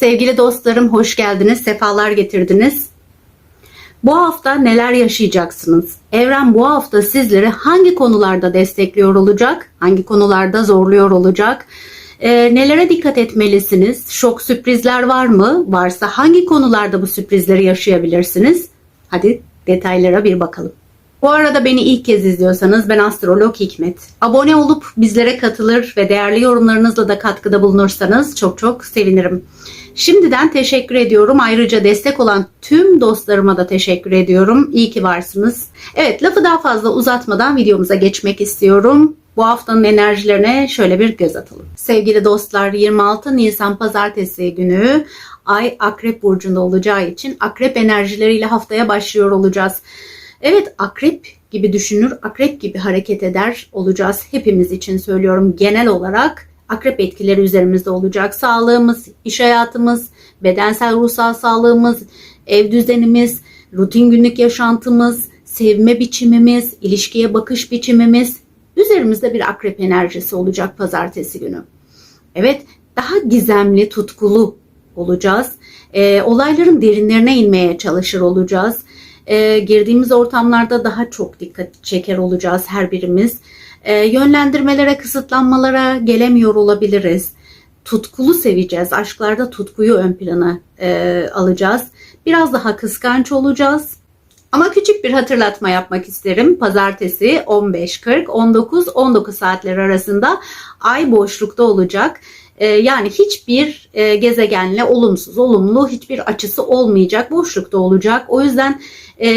Sevgili dostlarım hoş geldiniz, sefalar getirdiniz. Bu hafta neler yaşayacaksınız? Evren bu hafta sizleri hangi konularda destekliyor olacak? Hangi konularda zorluyor olacak? Ee, nelere dikkat etmelisiniz? Şok sürprizler var mı? Varsa hangi konularda bu sürprizleri yaşayabilirsiniz? Hadi detaylara bir bakalım. Bu arada beni ilk kez izliyorsanız ben Astrolog Hikmet. Abone olup bizlere katılır ve değerli yorumlarınızla da katkıda bulunursanız çok çok sevinirim. Şimdiden teşekkür ediyorum. Ayrıca destek olan tüm dostlarıma da teşekkür ediyorum. İyi ki varsınız. Evet lafı daha fazla uzatmadan videomuza geçmek istiyorum. Bu haftanın enerjilerine şöyle bir göz atalım. Sevgili dostlar 26 Nisan pazartesi günü Ay Akrep Burcu'nda olacağı için Akrep enerjileriyle haftaya başlıyor olacağız. Evet akrep gibi düşünür, akrep gibi hareket eder olacağız. Hepimiz için söylüyorum genel olarak akrep etkileri üzerimizde olacak. Sağlığımız, iş hayatımız, bedensel ruhsal sağlığımız, ev düzenimiz, rutin günlük yaşantımız, sevme biçimimiz, ilişkiye bakış biçimimiz üzerimizde bir akrep enerjisi olacak pazartesi günü. Evet daha gizemli, tutkulu olacağız. E, olayların derinlerine inmeye çalışır olacağız e, girdiğimiz ortamlarda daha çok dikkat çeker olacağız her birimiz. E, yönlendirmelere, kısıtlanmalara gelemiyor olabiliriz. Tutkulu seveceğiz. Aşklarda tutkuyu ön plana e, alacağız. Biraz daha kıskanç olacağız. Ama küçük bir hatırlatma yapmak isterim. Pazartesi 15.40 19-19 saatler arasında ay boşlukta olacak. Ee, yani hiçbir e, gezegenle olumsuz, olumlu hiçbir açısı olmayacak, boşlukta olacak. O yüzden e,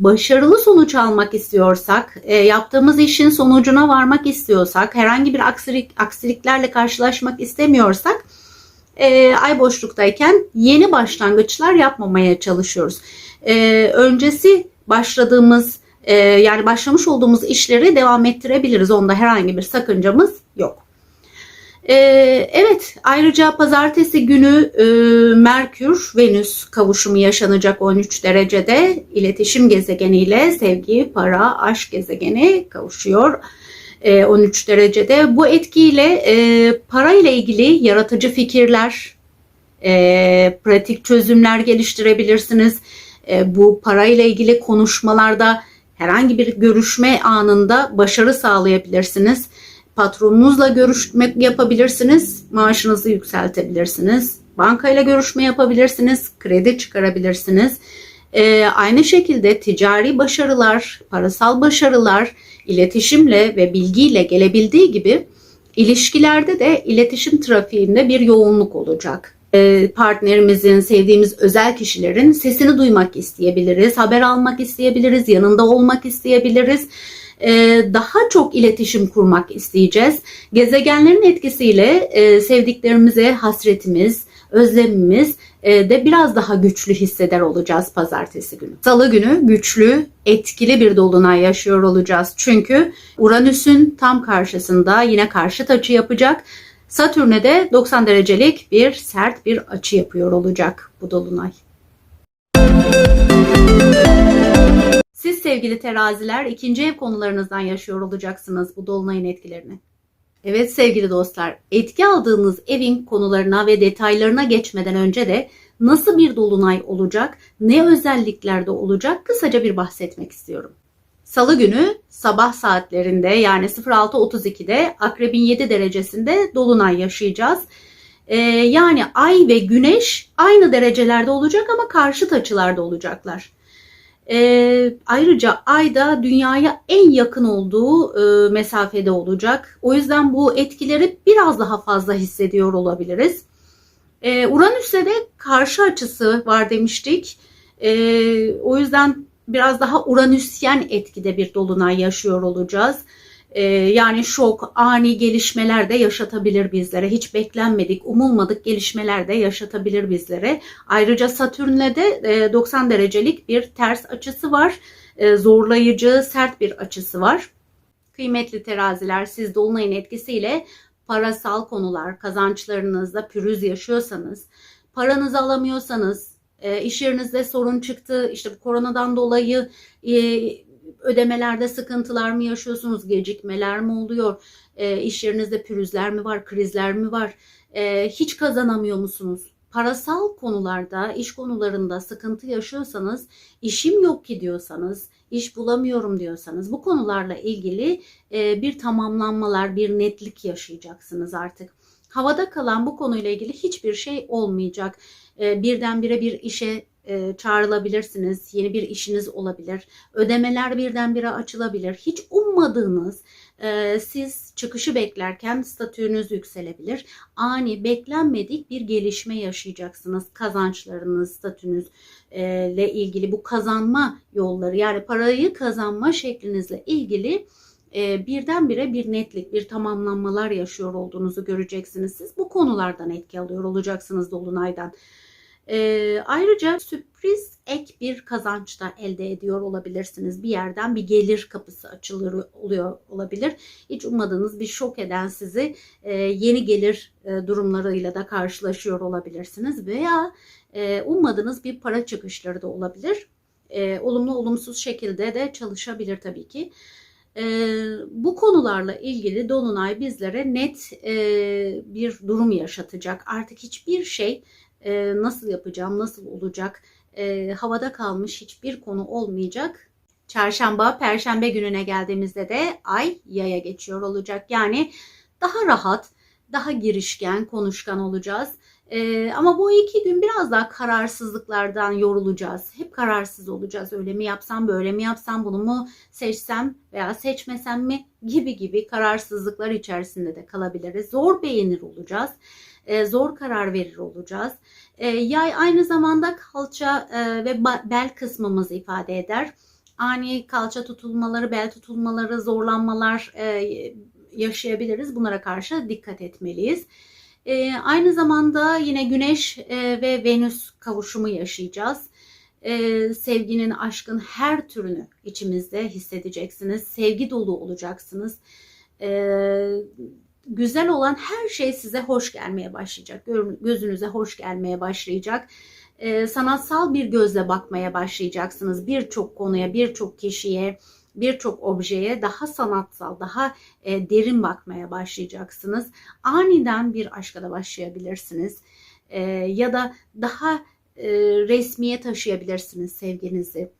başarılı sonuç almak istiyorsak, e, yaptığımız işin sonucuna varmak istiyorsak, herhangi bir aksilik, aksiliklerle karşılaşmak istemiyorsak, ay boşluktayken yeni başlangıçlar yapmamaya çalışıyoruz. öncesi başladığımız yani başlamış olduğumuz işleri devam ettirebiliriz. Onda herhangi bir sakıncamız yok. Ee, evet ayrıca pazartesi günü e, Merkür Venüs kavuşumu yaşanacak 13 derecede iletişim gezegeniyle sevgi, para, aşk gezegeni kavuşuyor. 13 e, derecede. Bu etkiyle e, para ile ilgili yaratıcı fikirler, e, pratik çözümler geliştirebilirsiniz. E, bu para ile ilgili konuşmalarda herhangi bir görüşme anında başarı sağlayabilirsiniz. Patronunuzla görüşme yapabilirsiniz. Maaşınızı yükseltebilirsiniz. Bankayla görüşme yapabilirsiniz. Kredi çıkarabilirsiniz. Ee, aynı şekilde ticari başarılar, parasal başarılar, iletişimle ve bilgiyle gelebildiği gibi ilişkilerde de iletişim trafiğinde bir yoğunluk olacak. Ee, partnerimizin, sevdiğimiz özel kişilerin sesini duymak isteyebiliriz, haber almak isteyebiliriz, yanında olmak isteyebiliriz daha çok iletişim kurmak isteyeceğiz. Gezegenlerin etkisiyle e, sevdiklerimize hasretimiz, özlemimiz e, de biraz daha güçlü hisseder olacağız pazartesi günü. Salı günü güçlü, etkili bir dolunay yaşıyor olacağız. Çünkü Uranüs'ün tam karşısında yine karşıt açı yapacak. Satürn'e de 90 derecelik bir sert bir açı yapıyor olacak bu dolunay. Siz sevgili teraziler ikinci ev konularınızdan yaşıyor olacaksınız bu dolunayın etkilerini. Evet sevgili dostlar, etki aldığınız evin konularına ve detaylarına geçmeden önce de nasıl bir dolunay olacak, ne özelliklerde olacak kısaca bir bahsetmek istiyorum. Salı günü sabah saatlerinde yani 06.32'de Akrebin 7 derecesinde dolunay yaşayacağız. Ee, yani ay ve güneş aynı derecelerde olacak ama karşıt açılarda olacaklar. E, ayrıca Ay'da dünyaya en yakın olduğu e, mesafede olacak. O yüzden bu etkileri biraz daha fazla hissediyor olabiliriz. E, Uranüs'e de karşı açısı var demiştik. E, o yüzden biraz daha Uranüsyen etkide bir dolunay yaşıyor olacağız. Ee, yani şok, ani gelişmeler de yaşatabilir bizlere. Hiç beklenmedik, umulmadık gelişmeler de yaşatabilir bizlere. Ayrıca Satürn'le de 90 e, derecelik bir ters açısı var. E, zorlayıcı, sert bir açısı var. Kıymetli teraziler siz dolunayın etkisiyle parasal konular, kazançlarınızda pürüz yaşıyorsanız, paranızı alamıyorsanız, e, iş yerinizde sorun çıktı, işte koronadan dolayı ödemelerde sıkıntılar mı yaşıyorsunuz? Gecikmeler mi oluyor? E, iş yerinizde pürüzler mi var, krizler mi var? E, hiç kazanamıyor musunuz? Parasal konularda, iş konularında sıkıntı yaşıyorsanız, işim yok ki diyorsanız, iş bulamıyorum diyorsanız bu konularla ilgili e, bir tamamlanmalar, bir netlik yaşayacaksınız artık. Havada kalan bu konuyla ilgili hiçbir şey olmayacak. E, birdenbire bir işe e, çağrılabilirsiniz. Yeni bir işiniz olabilir. Ödemeler birdenbire açılabilir. Hiç ummadığınız e, siz çıkışı beklerken statünüz yükselebilir. Ani beklenmedik bir gelişme yaşayacaksınız. Kazançlarınız, statünüz e, ilgili bu kazanma yolları yani parayı kazanma şeklinizle ilgili birdenbire bir netlik, bir tamamlanmalar yaşıyor olduğunuzu göreceksiniz. Siz bu konulardan etki alıyor olacaksınız Dolunay'dan. E, ayrıca sürpriz ek bir kazanç da elde ediyor olabilirsiniz. Bir yerden bir gelir kapısı açılır oluyor olabilir. Hiç ummadığınız bir şok eden sizi e, yeni gelir e, durumlarıyla da karşılaşıyor olabilirsiniz. Veya e, ummadığınız bir para çıkışları da olabilir. E, olumlu olumsuz şekilde de çalışabilir tabii ki. E, bu konularla ilgili Dolunay bizlere net e, bir durum yaşatacak. Artık hiçbir şey e, nasıl yapacağım, nasıl olacak, e, havada kalmış hiçbir konu olmayacak. Çarşamba, perşembe gününe geldiğimizde de ay yaya geçiyor olacak. Yani daha rahat, daha girişken, konuşkan olacağız. Ee, ama bu iki gün biraz daha kararsızlıklardan yorulacağız. Hep kararsız olacağız. Öyle mi yapsam, böyle mi yapsam, bunu mu seçsem veya seçmesem mi gibi gibi kararsızlıklar içerisinde de kalabiliriz. Zor beğenir olacağız. Ee, zor karar verir olacağız. Ee, yay aynı zamanda kalça e, ve bel kısmımızı ifade eder. Ani kalça tutulmaları, bel tutulmaları, zorlanmalar e, yaşayabiliriz. Bunlara karşı dikkat etmeliyiz. E, aynı zamanda yine Güneş e, ve Venüs kavuşumu yaşayacağız. E, sevginin, aşkın her türünü içimizde hissedeceksiniz. Sevgi dolu olacaksınız. E, güzel olan her şey size hoş gelmeye başlayacak. Gözünüze hoş gelmeye başlayacak. E, sanatsal bir gözle bakmaya başlayacaksınız. Birçok konuya, birçok kişiye, birçok objeye daha sanatsal, daha e, derin bakmaya başlayacaksınız. Aniden bir aşka da başlayabilirsiniz. E, ya da daha e, resmiye taşıyabilirsiniz sevginizi.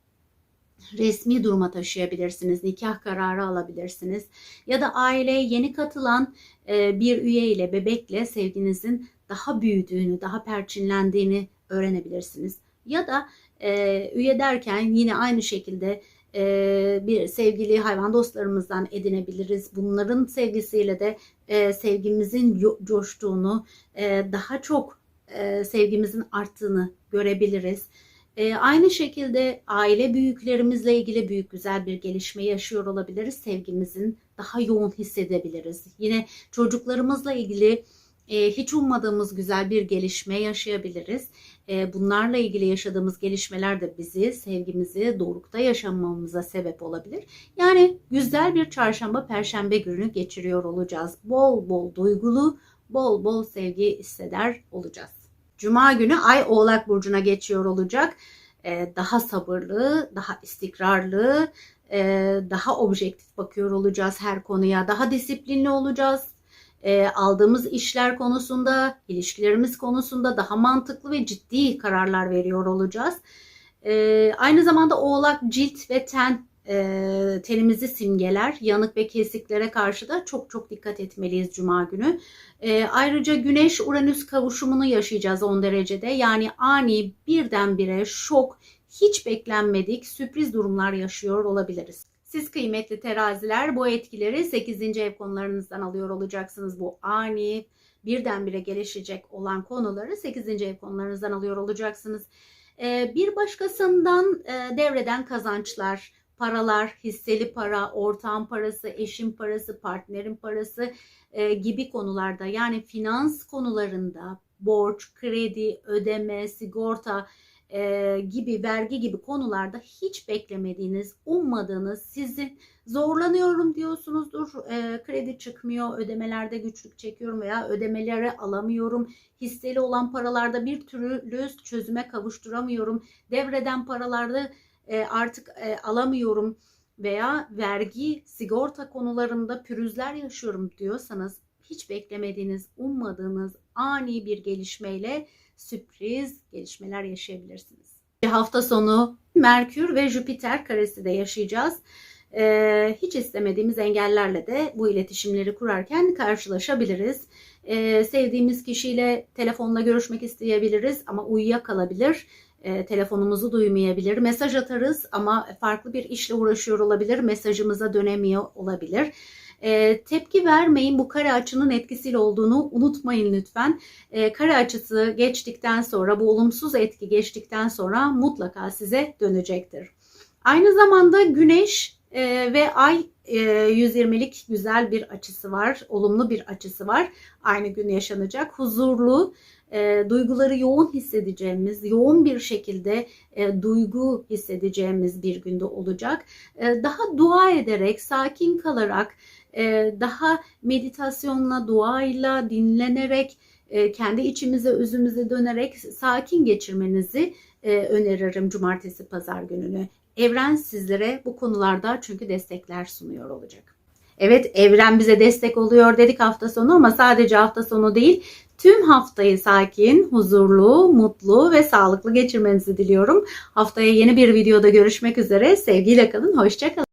Resmi duruma taşıyabilirsiniz, nikah kararı alabilirsiniz ya da aileye yeni katılan e, bir üye ile bebekle sevginizin daha büyüdüğünü, daha perçinlendiğini öğrenebilirsiniz. Ya da e, üye derken yine aynı şekilde e, bir sevgili hayvan dostlarımızdan edinebiliriz. Bunların sevgisiyle de e, sevgimizin coştuğunu, e, daha çok e, sevgimizin arttığını görebiliriz. E, aynı şekilde aile büyüklerimizle ilgili büyük güzel bir gelişme yaşıyor olabiliriz. Sevgimizin daha yoğun hissedebiliriz. Yine çocuklarımızla ilgili e, hiç ummadığımız güzel bir gelişme yaşayabiliriz. E, bunlarla ilgili yaşadığımız gelişmeler de bizi sevgimizi dorukta yaşamamıza sebep olabilir. Yani güzel bir çarşamba perşembe günü geçiriyor olacağız. Bol bol duygulu, bol bol sevgi hisseder olacağız. Cuma günü Ay Oğlak Burcu'na geçiyor olacak. E, daha sabırlı, daha istikrarlı, e, daha objektif bakıyor olacağız her konuya. Daha disiplinli olacağız e, aldığımız işler konusunda, ilişkilerimiz konusunda daha mantıklı ve ciddi kararlar veriyor olacağız. E, aynı zamanda oğlak cilt ve ten e, tenimizi simgeler. Yanık ve kesiklere karşı da çok çok dikkat etmeliyiz Cuma günü. E, ayrıca Güneş Uranüs kavuşumunu yaşayacağız 10 derecede. Yani ani birdenbire şok, hiç beklenmedik sürpriz durumlar yaşıyor olabiliriz. Siz kıymetli teraziler bu etkileri 8. ev konularınızdan alıyor olacaksınız. Bu ani birdenbire gelişecek olan konuları 8. ev konularınızdan alıyor olacaksınız. Ee, bir başkasından e, devreden kazançlar, paralar, hisseli para, ortağın parası, eşin parası, partnerin parası e, gibi konularda yani finans konularında borç, kredi, ödeme, sigorta e, gibi vergi gibi konularda hiç beklemediğiniz, ummadığınız, sizin zorlanıyorum diyorsunuzdur, e, kredi çıkmıyor, ödemelerde güçlük çekiyorum veya ödemeleri alamıyorum, hisseli olan paralarda bir türlü çözüme kavuşturamıyorum, devreden paralarda e, artık e, alamıyorum veya vergi, sigorta konularında pürüzler yaşıyorum diyorsanız hiç beklemediğiniz, ummadığınız ani bir gelişmeyle sürpriz gelişmeler yaşayabilirsiniz. Bir hafta sonu Merkür ve Jüpiter karesi de yaşayacağız. Ee, hiç istemediğimiz engellerle de bu iletişimleri kurarken karşılaşabiliriz. Ee, sevdiğimiz kişiyle telefonla görüşmek isteyebiliriz ama uyuyakalabilir. E, telefonumuzu duymayabilir. Mesaj atarız ama farklı bir işle uğraşıyor olabilir. Mesajımıza dönemiyor olabilir. E, tepki vermeyin bu kare açının etkisiyle olduğunu unutmayın lütfen. E, kare açısı geçtikten sonra bu olumsuz etki geçtikten sonra mutlaka size dönecektir. Aynı zamanda güneş e, ve ay 120'lik güzel bir açısı var. Olumlu bir açısı var. Aynı gün yaşanacak. Huzurlu, e, duyguları yoğun hissedeceğimiz, yoğun bir şekilde e, duygu hissedeceğimiz bir günde olacak. E, daha dua ederek, sakin kalarak, e, daha meditasyonla, duayla, dinlenerek, kendi içimize, özümüze dönerek sakin geçirmenizi e, öneririm cumartesi pazar gününü. Evren sizlere bu konularda çünkü destekler sunuyor olacak. Evet evren bize destek oluyor dedik hafta sonu ama sadece hafta sonu değil tüm haftayı sakin, huzurlu, mutlu ve sağlıklı geçirmenizi diliyorum. Haftaya yeni bir videoda görüşmek üzere. Sevgiyle kalın, hoşçakalın.